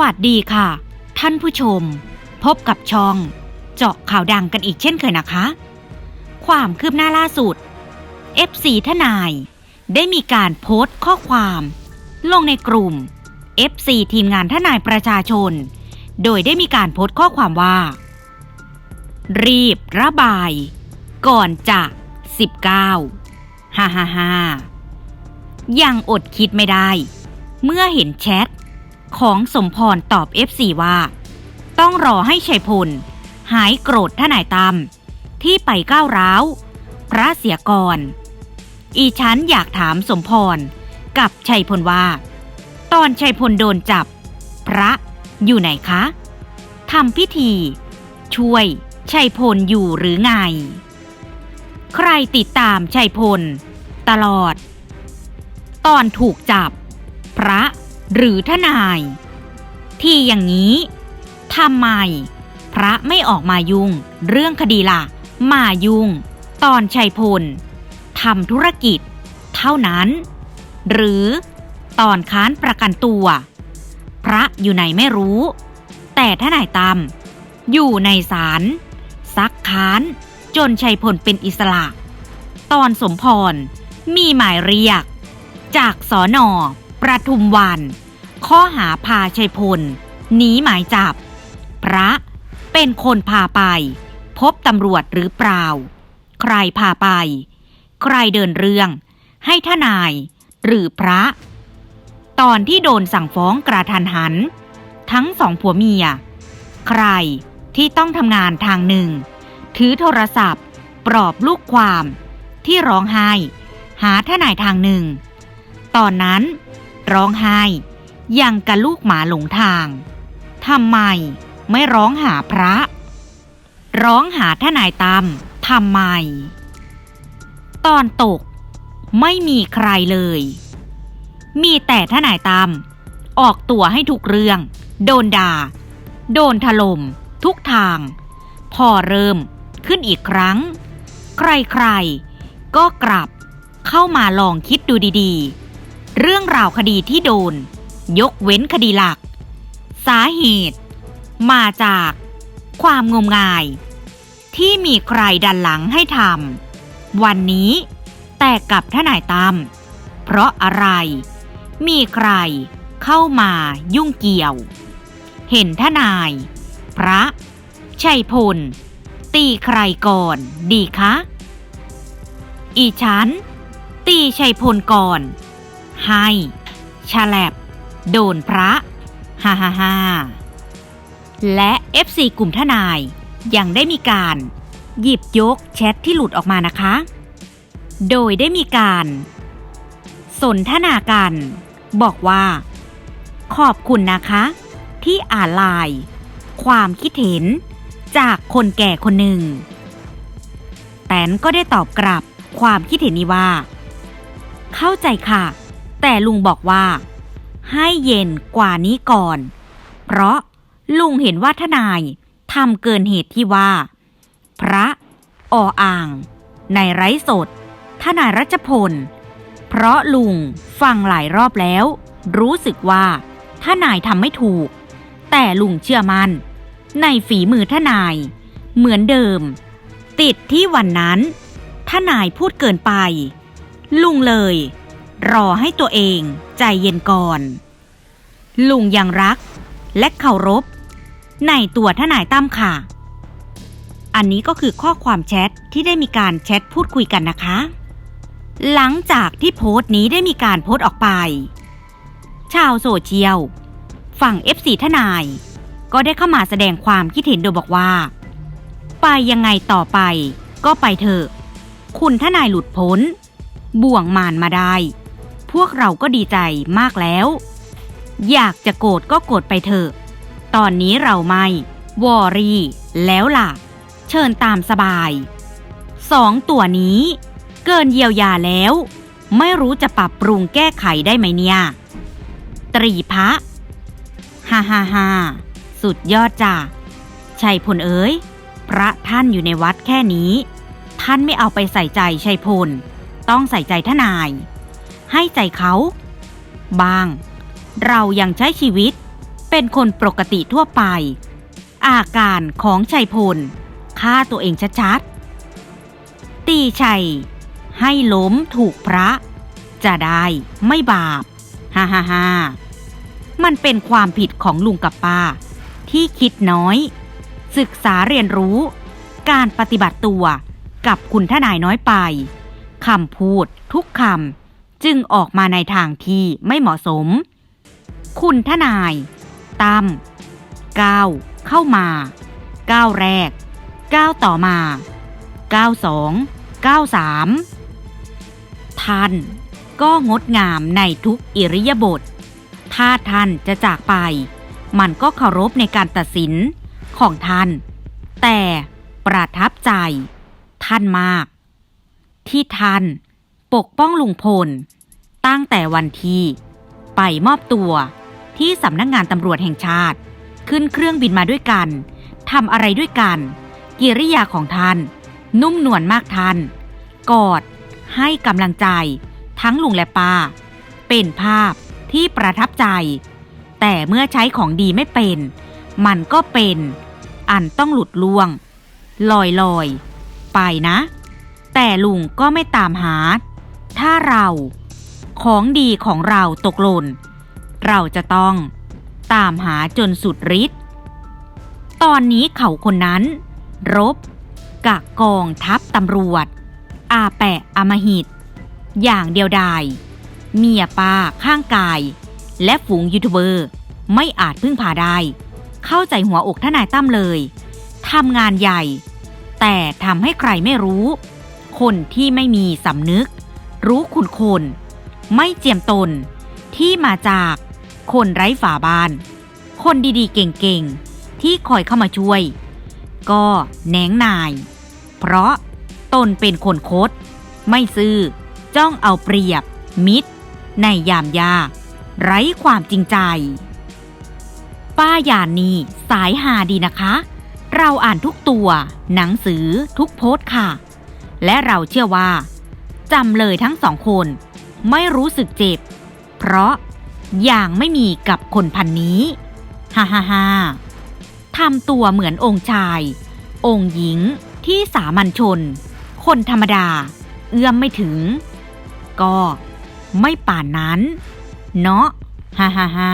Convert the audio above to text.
วัสดีค่ะ ท่านผู้ชม พบกับช่อง เจาะข่าวดังกันอีกเช่นเคยนะคะ ความคืบหน้าล่าสุด FC ทนาย ได้มีการโพสต์ข้อความ ลงในกลุ่ม FC ทีมงานทนายประชาชน โดยได้มีการโพสต์ข้อความว่า รีบระบาย ก่อนจะ 19ฮ่าฮ่าฮ่ายังอดคิดไม่ได้ เมื่อเห็นแชท ของสมพรตอบ FC ว่า ต้องรอให้ชัยพล หายโกรธทนายตั้มที่ไปก้าวร้าว พระเสียก่อนอีฉันอยากถามสมพร กับชัยพลว่า ตอนชัยพลโดนจับ พระอยู่ไหนคะทำพิธี ช่วยชัยพลอยู่หรือไง ใครติดตามชัยพล ตลอด ตอนถูกจับ พระ หรือทนาย ที่อย่างนี้ทำไม พระไม่ออกมายุ่ง เรื่องคดีล่ะ มายุ่ง ตอนชัยพลทำธุรกิจ เท่านั้น หรือตอนค้านประกันตัว พระอยู่ไหนไม่รู้ แต่ทนายตามอยู่ในศาลซักค้าน จนชัยพลเป็นอิสระ ตอนสมพร มีหมายเรียก จากสอนอ ประทุมวัน ข้อหาพาชัยพล หนีหมายจับ พระเป็นคนพาไป พบตำรวจหรือเปล่า ใครพาไป ใครเดินเรื่อง ให้ทนาย หรือพระ ตอนที่โดนสั่งฟ้องกระทันหัน ทั้งสองผัวเมีย ใครที่ต้องทำงานทางหนึ่ง ถือโทรศัพท์ ปลอบลูกความ ที่ร้องไห้ หาทนายทางหนึ่ง ตอนนั้น ร้องไห้อยังกับลูกหมาหลงทางทำไมไม่ร้องหาพระ ร้องหาทนายตามทำไม ตอนตก ไม่มีใครเลย มีแต่ทนายตามออกตัวให้ทุกเรื่อง โดนด่า โดนถล่มทุกทาง พอเริ่มขึ้นอีกครั้ง ใครๆ ก็กลับเข้ามาลองคิดดูดีๆ เรื่องราวคดีที่โดน ยกเว้นคดีหลัก สาเหตุ มาจาก ความงมงาย ที่มีใครดันหลังให้ทำวันนี้ แต่กับทนายตั้มเพราะอะไร มีใครเข้ามายุ่งเกี่ยว เห็นทนาย พระ ชัยพล ตีใครก่อนดีคะ อีฉัน ตีชัยพลก่อน ให้ฉลบโดนพระฮ่าฮ่าฮ่าและ FC กลุ่มทนาย ยังได้มีการ หยิบยกแชทที่หลุดออกมานะคะ โดยได้มีการ สนทนากัน บอกว่า ขอบคุณนะคะ ที่อ่านไลน์ความคิดเห็นจากคนแก่คนหนึ่ง แตนก็ได้ตอบกลับความคิดเห็นนี้ว่า เข้าใจค่ะ แต่ลุงบอกว่า ให้เย็นกว่านี้ก่อน เพราะลุงเห็นว่าทนายทำเกินเหตุที่ว่า พระออ่าง ในไร้สด ทนายรัชพล เพราะลุงฟังหลายรอบแล้ว รู้สึกว่าทนายทำไม่ถูก แต่ลุงเชื่อมัน่น ในฝีมือทนาย เหมือนเดิม ติดที่วันนั้นทนายพูดเกินไป ลุงเลย รอให้ตัวเองใจเย็นก่อน ลุงยังรัก และเคารพ ในตัวทนายตั้มค่ะ อันนี้ก็คือข้อความแชทที่ได้มีการแชทพูดคุยกันนะคะ หลังจากที่โพสต์นี้ได้มีการโพสต์ออกไป ชาวโซเชียล ฝั่ง FC ทนาย ก็ได้เข้ามาแสดงความคิดเห็นโดยบอกว่า ไปยังไงต่อไปก็ไปเถอะ คุณทนายหลุดพ้น บ่วงมานมาได้ วกเราก็ดีใจมากแล้ว อยากจะโกรธก็โกรธไปเถอะ ตอนนี้เราไม่ วอรี่ แล้วล่ะ เชิญตามสบายสองตัวนี้ เกินเยียวยาแล้ว ไม่รู้จะปรับปรุงแก้ไขได้ไหมเนี่ย ตรีพระฮ่าฮ่าฮ่าสุดยอดจ้ะชัยพลเอ๋ย พระท่านอยู่ในวัดแค่นี้ ท่านไม่เอาไปใส่ใจชัยพล ต้องใส่ใจทนาย ให้ใจเขา บาง เรายังใช้ชีวิต เป็นคนปกติทั่วไป อาการของชัยพลฆ่าตัวเองชัดๆ ตีชัย ให้ล้มถูกพระ จะได้ไม่บาป ฮ่าฮ่าฮ่ามันเป็นความผิดของลุงกับป้า ที่คิดน้อย ศึกษาเรียนรู้ การปฏิบัติตัวกับคุณทนายน้อยไปคำพูดทุกคำ จึงออกมาในทางที่ไม่เหมาะสม คุณทนายตั้มก้าวเข้ามาก้าวแรกก้าวต่อมาก้าวสองก้าวสามท่านก็งดงามในทุกอิริยาบถถ้าท่านจะจากไป มันก็เคารพในการตัดสินของท่าน แต่ประทับใจ ท่านมาก ที่ท่าน ปกป้องลุงพล ตั้งแต่วันที่ ไปมอบตัวที่สำนักงงานตำรวจแห่งชาติ ขึ้นเครื่องบินมาด้วยกันทำอะไรด้วยกัน กิริยาของท่าน นุ่มนวลมากท่าน กอด ให้กำลังใจ ทั้งลุงและป้า เป็นภาพที่ประทับใจ แต่เมื่อใช้ของดีไม่เป็น มันก็เป็น อันต้องหลุดล่วง ลอยลอยไปนะ แต่ลุงก็ไม่ตามหา ถ้าเราของดีของเราตกหล่น เราจะต้องตามหาจนสุดฤทธิ์ ตอนนี้เขาคนนั้น รบกับกองทัพตำรวจ อาแปะอมหิต อย่างเดียวดาย เมียป้าข้างกาย และฝูงยูทูบเบอร์ ไม่อาจพึ่งพาได้ เข้าใจหัวอกทนายตั้มเลยทำงานใหญ่ แต่ทำให้ใครไม่รู้ คนที่ไม่มีสำนึก รู้คุณคนไม่เจียมตน ที่มาจากคนไร้ฝาบาน คนดีๆ เก่งๆ ที่คอยเข้ามาช่วย ก็แหนงนาย เพราะตนเป็นคนคด ไม่ซื่อ จ้องเอาเปรียบ มิตร ในยามยาก ไร้ความจริงใจ ป้ายานนีสายหาดีนะคะ เราอ่านทุกตัว หนังสือทุกโพสต์ค่ะ และเราเชื่อว่า จำเลยทั้งสองคน ไม่รู้สึกเจ็บ เพราะอย่างไม่มีกับคนพันนี้ฮ่าฮ่าฮ่าทำตัวเหมือนองค์ชาย องค์หญิงที่สามัญชน คนธรรมดา เอื้อมไม่ถึง ก็ไม่ป่านนั้น เนาะฮ่าฮ่าฮ่า